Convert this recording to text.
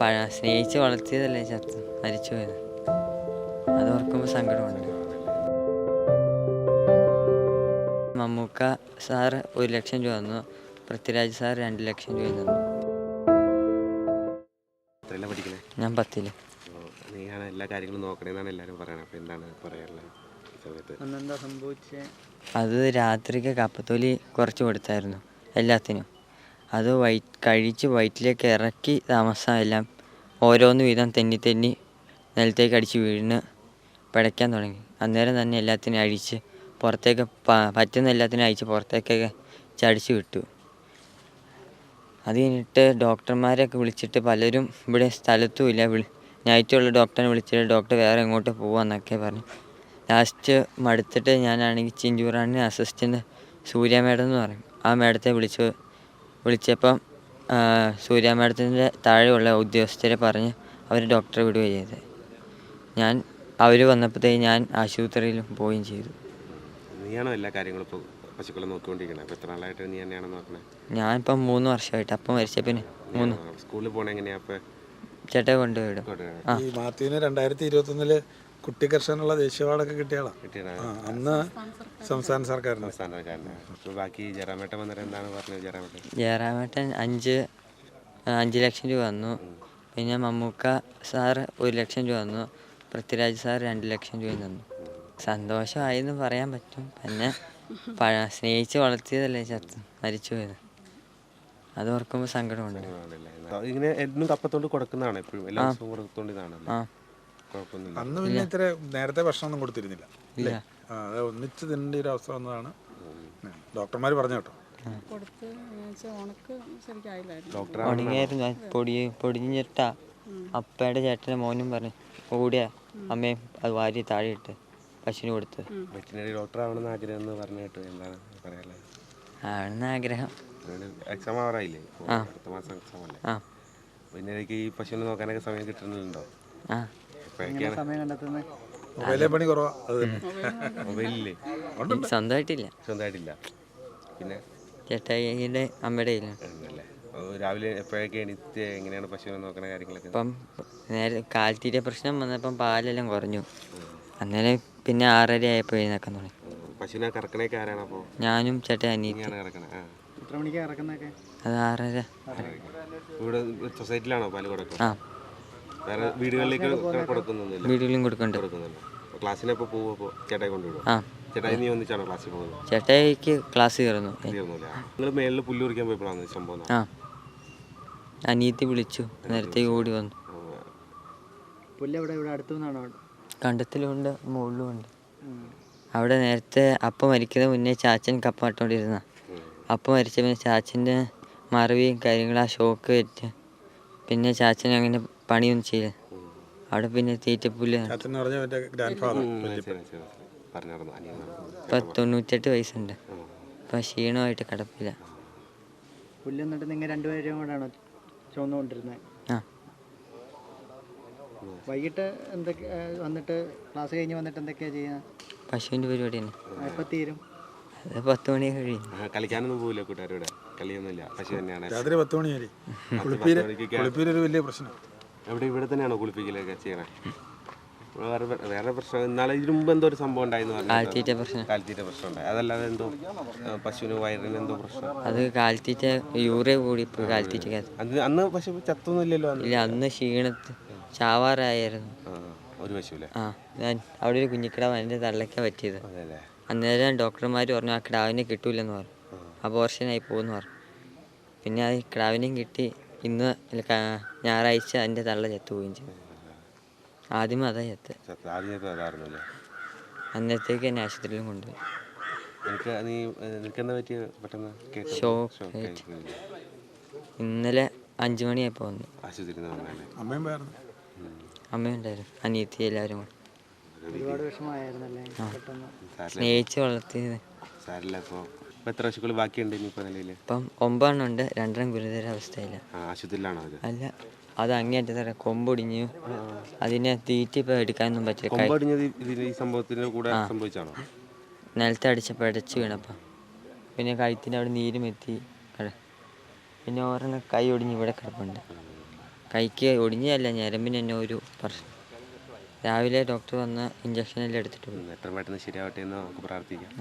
പഴ സ്നേഹിച്ച് വളർത്തിയതല്ലേ ചത്ത് മരിച്ചു പോയത്? അത് ഓർക്കുമ്പോൾ സങ്കടമുണ്ട് മമ്മൂക്ക സാറ് ഒരു ലക്ഷം രൂപ തന്നു. പൃഥ്വിരാജ് സാർ രണ്ട് ലക്ഷം രൂപ തന്നു. ഞാൻ പത്തിൽ. നീയാണ് എല്ലാ കാര്യങ്ങളും നോക്കണേന്നാണ് എല്ലാവരും പറയുന്നത് അപ്പോൾ എന്താണ് പറയാനുള്ളത് സമയത്ത്? സംഭവിച്ചേ? അത് രാത്രിക്ക് കപ്പത്തൊലി കുറച്ച് കൊടുത്തായിരുന്നു എല്ലാത്തിനും. അത് വൈറ്റ് കഴിച്ച് വയറ്റിലേക്ക് ഇറക്കി താമസം എല്ലാം ഓരോന്ന് വീതം തെന്നി തെന്നി നിലത്തേക്ക് അടിച്ച് വീണ് പിടയ്ക്കാൻ തുടങ്ങി. അന്നേരം തന്നെ എല്ലാത്തിനും അഴിച്ച് പുറത്തേക്ക് പറ്റുന്ന എല്ലാത്തിനും അഴിച്ച് പുറത്തേക്കൊക്കെ ചടിച്ച് വിട്ടു. അത് കഴിഞ്ഞിട്ട് ഡോക്ടർമാരെയൊക്കെ വിളിച്ചിട്ട് പലരും ഇവിടെ സ്ഥലത്തും ഇല്ല. വിളി നൈറ്റുള്ള ഡോക്ടറിനെ വിളിച്ചിട്ട് ഡോക്ടർ വേറെ എങ്ങോട്ട് പോവാന്നൊക്കെ പറഞ്ഞു. ലാസ്റ്റ് മടുത്തിട്ട് ഞാനാണെങ്കിൽ ചിഞ്ചൂറാണിന് അസിസ്റ്റന്റ് സൂര്യ മേഡം എന്ന് പറയും. ആ മേഡത്തെ വിളിച്ചു വിളിച്ചപ്പം സൂര്യ മാഡത്തിന്റെ താഴെയുള്ള ഉദ്യോഗസ്ഥരെ പറഞ്ഞ് അവർ ഡോക്ടറെ വിടുകയും ചെയ്തത്. ഞാൻ അവർ വന്നപ്പോഴത്തേക്ക് ഞാൻ ആശുപത്രിയിലും പോവുകയും ചെയ്തു. നീയാണോ എല്ലാ കാര്യങ്ങളും ഇപ്പോൾ പശുക്കളെ നോക്കിക്കൊണ്ടിരിക്കണത് അപ്പോൾ എത്ര നാളായിട്ട് നീ തന്നെയാണ് നോക്കണേ? ഞാനിപ്പം മൂന്ന് വർഷമായിട്ട് അപ്പം മരിച്ച പിന്നെ മൂന്ന്. സ്കൂളിൽ പോകണ എങ്ങനെയാ അപ്പോൾ ചേട്ടൻ കൊണ്ടുപോയിടും ആ. ഈ മാത്യുവിന് രണ്ടായിരത്തി ഇരുപത്തൊന്നിൽ കുട്ടി കർഷകനുള്ള ദേശീയ അവാർഡൊക്കെ കിട്ടിയാളാ കിട്ടിയതാണ് ആ, അന്ന് സംസ്ഥാന സർക്കാരിന്. അപ്പോൾ ബാക്കി ജയറാമേട്ടൻ വന്നിട്ട് എന്താണ് പറഞ്ഞത് ജയറാമേട്ടൻ? ജയറാമേട്ടൻ അഞ്ച് അഞ്ച് ലക്ഷം രൂപ വന്നു പിന്നെ മമ്മൂക്ക സാർ ഒരു ലക്ഷം രൂപ വന്നു പൃഥ്വിരാജ് സാർ രണ്ട് ലക്ഷം രൂപയും തന്നു. സന്തോഷമായി എന്ന് പറയാൻ പറ്റും. പിന്നെ പഴ സ്നേഹിച്ച് വളർത്തിയതല്ലേ ചത്ത് മരിച്ചു പോയത്. അത് ഓർക്കുമ്പോൾ സങ്കടമുണ്ട്. ആണല്ലേ ഇങ്ങനെ എന്നും കപ്പത്തോണ്ട് കൊടുക്കുന്നതാണ് എപ്പോഴും. എല്ലാ ദിവസവും കൊടുത്തോണ്ടിതാണല്ലോ? ആ. അന്ന് പിന്നെ ഇത്ര നേരത്തെ ഭക്ഷണം ഒന്നും കൊടുത്തിരുന്നില്ല ഇല്ല. ആ, അത് ഒന്നിച്ച് തിന്നേണ്ട ഒരു അവസ്ഥ വന്നതാണ്. ഡോക്ടർമാർ പറഞ്ഞു കേട്ടോ. കൊടുത്ത് ഉണക്ക് ശരിക്കായില്ലായിരുന്നു ഡോക്ടർ ഉണങ്ങിയായിരുന്നു. പൊടി പൊടിഞ്ഞിട്ടാ അപ്പയുടെ ചേട്ടന്റെ മോനും പറഞ്ഞു ഓടിയ അമ്മയും അത് വാരി താഴെ ഇട്ട് പശുവിന് കൊടുത്ത്. വെറ്റിനറി ഡോക്ടർ ആവണമെന്ന് ആഗ്രഹം എന്ന് പറഞ്ഞു കേട്ടു. എന്താണ് പറയാനുള്ളത് ആണെന്ന് ആഗ്രഹം. എക്സാം ആവാറായില്ലേ. അടുത്ത മാസം എക്സാം അല്ലേ? ആ. പിന്നെ ഈ പശുവിനെ നോക്കാനൊക്കെ സമയം കിട്ടുന്നുണ്ടോ? സമയം കണ്ടെത്തുന്നത് മൊബൈലേ പണി കുറവാ അത് മൊബൈലില്ലേ സ്വന്തമായിട്ടില്ല. സ്വന്തമായിട്ടില്ല. പിന്നെ? ചേട്ടായിയുടെ അമ്മയുടെ രാവിലെ എപ്പോഴൊക്കെ എണീറ്റ് എങ്ങനെയാണ് പശുവിനെ നോക്കണ കാര്യങ്ങളൊക്കെ? ഇപ്പം നേരെ കാൽത്തീറ്റ പ്രശ്നം വന്നപ്പം പാലെല്ലാം കുറഞ്ഞു. അന്നേരം പിന്നെ ആറര ആയപ്പോൾ എഴുന്നേക്കാൻ തുടങ്ങി. പശുവിനെ കറക്കണേക്ക് ആരാണ് അപ്പോൾ ഞാനും ചേട്ടൻ അനിയത്തിയാണ് കറക്കണേ എത്ര മണിക്കാണ് ഇറക്കുന്നതൊക്കെ അത് ആറര. ഇവിടെ സൊസൈറ്റിയിലാണോ പാൽ കൊടുക്കുന്നത് ആ. വേറെ വീടുകളിലേക്ക് കൊടുക്കുന്നൊന്നുമില്ല. വീടുകളിലും കൊടുക്കുന്നുണ്ട് കൊടുക്കുന്നുണ്ട് അപ്പോൾ ക്ലാസ്സിന് എപ്പോൾ പോകും അപ്പോൾ ചേട്ടായി കൊണ്ടുവിടും ആ. ചേട്ടായി നീ ഒന്നിച്ചാണോ ക്ലാസ്സിൽ പോകുന്നത്? ചേട്ടായിക്ക് ക്ലാസ് കയറുന്നു നിങ്ങൾ മേളിൽ പുല്ല് പറിക്കാൻ പോയപ്പോഴാണ് സംഭവം ആ. അനിയത്തി വിളിച്ചു. നേരത്തെ ഓടി വന്നു. പുല്ല് ഇവിടെ ഇവിടെ അടുത്തു നിന്നാണോ കണ്ടത്തിലുണ്ട് മുകളിലും ഉണ്ട് അവിടെ നേരത്തെ അപ്പ മരിക്കുന്ന മുന്നേ ചാച്ചൻ കപ്പ നട്ടുകൊണ്ടിരുന്ന അപ്പ മരിച്ച പിന്നെ ചാച്ചന്റെ മറവിയും കാര്യങ്ങളും ആ ഷോക്ക് വെച്ച് പിന്നെ ചാച്ചൻ അങ്ങനെ പണിയൊന്നും ചെയ്യില്ല. അവിടെ പിന്നെ തീറ്റപ്പുല്ല ഇപ്പൊ തൊണ്ണൂറ്റെട്ട് വയസ്സുണ്ട്. ഇപ്പൊ ക്ഷീണമായിട്ട് കിടപ്പില്ല. പുല്ല് എന്നിട്ട് നിങ്ങൾ രണ്ടുപേരും കൂടെയാണോ ചുവന്നുകൊണ്ടിരുന്നത് ആ. വൈകിട്ട് എന്തൊക്കെ വന്നിട്ട് ക്ലാസ് കഴിഞ്ഞ് വന്നിട്ട് എന്തൊക്കെയാ ചെയ്യുന്നത്? പശുവിന്റെ പരിപാടി തന്നെ എപ്പോൾ തീരും? അത് പത്ത് മണി കഴിയും. കളിക്കാനൊന്നും പോവില്ല കൂട്ടുകാരുടെ. കളിയൊന്നുമില്ല. പശു തന്നെയാണ്. രാത്രി പത്ത് മണി വരെ. കുളിപ്പീര് ഒരു വലിയ പ്രശ്നം. എവിടെ ഇവിടെ തന്നെയാണോ കുളിപ്പിക്കലൊക്കെ ചെയ്യണേ? വേറെ വേറെ പ്രശ്നം. ഇന്നാളെ ഇതിനു മുമ്പ് എന്തോ ഒരു സംഭവം ഉണ്ടായിരുന്നു കാൽത്തീറ്റ പ്രശ്നം. കാലിത്തീറ്റ പ്രശ്നം ഉണ്ടായി. അതല്ലാതെ എന്തോ പശുവിന് വയറിന് എന്തോ പ്രശ്നം. അത് കാൽത്തീറ്റ യൂറിയ കൂടിപ്പോയി കാൽത്തീറ്റക്കകത്ത് അന്ന് അന്ന് പശു ചത്തൊന്നും ഇല്ലല്ലോ ഇല്ല അന്ന് ക്ഷീണത്ത് ചാവാറായിരുന്നു. ഒരു പശുല്ലേ ആ ഞാൻ അവിടെ ഒരു കുഞ്ഞിക്കിടാവ് എന്റെ തള്ളയ്ക്ക പറ്റിയത്. അന്നേരം ഡോക്ടർമാർ പറഞ്ഞു ആ കിടാവിനെ കിട്ടൂലെന്ന് പറഞ്ഞു. അബോർഷനായി പോകുമെന്ന് പറഞ്ഞു. പിന്നെ ആ കിടാവിനെയും കിട്ടി. ഇന്ന് ഞായറാഴ്ച എന്റെ തള്ള ചത്തുപോവുകയും ചെയ്തു. ആദ്യം അതാ ചത്ത്. അന്നത്തേക്ക് എന്നെ ആശുപത്രിയിലും കൊണ്ടുപോയി? ഇന്നലെ അഞ്ചു മണിയായപ്പോ വന്നു. അമ്മയുണ്ടായിരുന്നു അനിയത്തി എല്ലാവരും കൂടെ. സ്നേഹിച്ച് വളർത്തിയത്. സാരില്ല ഇപ്പോൾ ഇപ്പോൾ എത്ര പശുക്കൾ ബാക്കിയുണ്ട് ഇനിയിപ്പോൾ നിലയിൽ ഇപ്പം ഒമ്പതെണ്ണം ഉണ്ട് രണ്ടെണ്ണം ഗുരുതര അവസ്ഥയില്ല ആ ആശുപത്രിയിലാണോ അത്? അല്ല അത് അങ്ങേറ്റത്തെ കൊമ്പൊടിഞ്ഞു അതിനെ തീറ്റി ഇപ്പം എടുക്കാനൊന്നും പറ്റില്ല. കൈ കൊമ്പടിഞ്ഞത് ഇതിന് ഈ സംഭവത്തിന്റെ കൂടെ സംഭവിച്ചാണോ? നിലത്ത് അടിച്ചപ്പോൾ അടച്ച് വീണപ്പം. പിന്നെ കഴുത്തിന്റെ അവിടെ നീരും എത്തി കിട പിന്നെ ഓരോ കൈ ഒടിഞ്ഞ് ഇവിടെ കിടപ്പുണ്ട്. കൈക്ക് ഒടിഞ്ഞതല്ല ഞരമ്പിന് തന്നെ ഒരു പ്രശ്നം. രാവിലെ ഡോക്ടർ വന്ന് ഇഞ്ചക്ഷനെല്ലാം എടുത്തിട്ട് പോയി. ഉം, എത്ര പെട്ടെന്ന് ശരിയാവട്ടെ എന്ന് നമുക്ക് പ്രാർത്ഥിക്കാം.